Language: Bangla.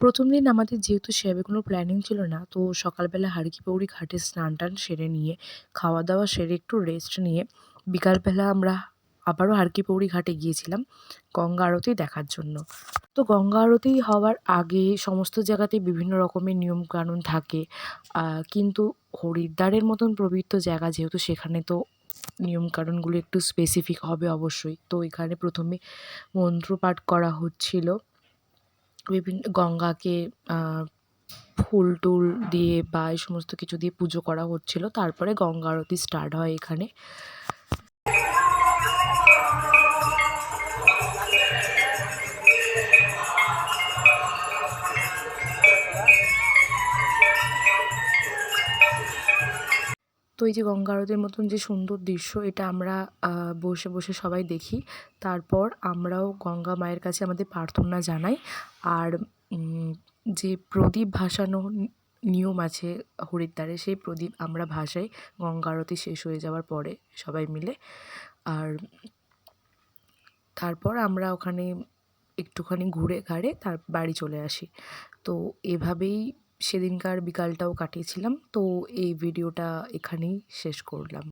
প্রথম দিন আমাদের যেহেতু সেভাবে কোনো প্ল্যানিং ছিল না, তো সকালবেলা হারকিপৌরি ঘাটে স্নান টান সেরে নিয়ে, খাওয়া দাওয়া সেরে একটু রেস্ট নিয়ে, বিকালবেলা আমরা আবারও হারকিপৌরি ঘাটে গিয়েছিলাম গঙ্গা আরতি দেখার জন্য। তো গঙ্গা আরতি হওয়ার আগে সমস্ত জায়গাতেই বিভিন্ন রকমের নিয়মকানুন থাকে কিন্তু হরিদ্বারের মতন পবিত্র জায়গা যেহেতু সেখানে তো নিয়মকানুনগুলো একটু স্পেসিফিক হবে অবশ্যই। তো এখানে প্রথমে মন্ত্র পাঠ করা হচ্ছিল। বিভিন্ন গঙ্গাকে ফুল টুল দিয়ে বা এই সমস্ত কিছু দিয়ে পুজো করা হচ্ছিল। তারপরে গঙ্গা আরতি স্টার্ট হয় এখানে। তো এই যে গঙ্গা আরতির মতন যে সুন্দর দৃশ্য, এটা আমরা বসে বসে সবাই দেখি। তারপর আমরাও গঙ্গা মায়ের কাছে আমাদের প্রার্থনা জানাই। আর যে প্রদীপ ভাসানো নিয়ম আছে হরিদ্বারে, সেই প্রদীপ আমরা ভাসাই। গঙ্গা আরতি শেষ হয়ে যাওয়ার পরে সবাই মিলে। আর তারপর আমরা ওখানে একটুখানি ঘুরে ঘাড়ে তার বাড়ি চলে আসি। তো এভাবেই সেদিনকার বিকালটাও কাটিয়েছিলাম। তো এই ভিডিওটা এখানেই শেষ করলাম।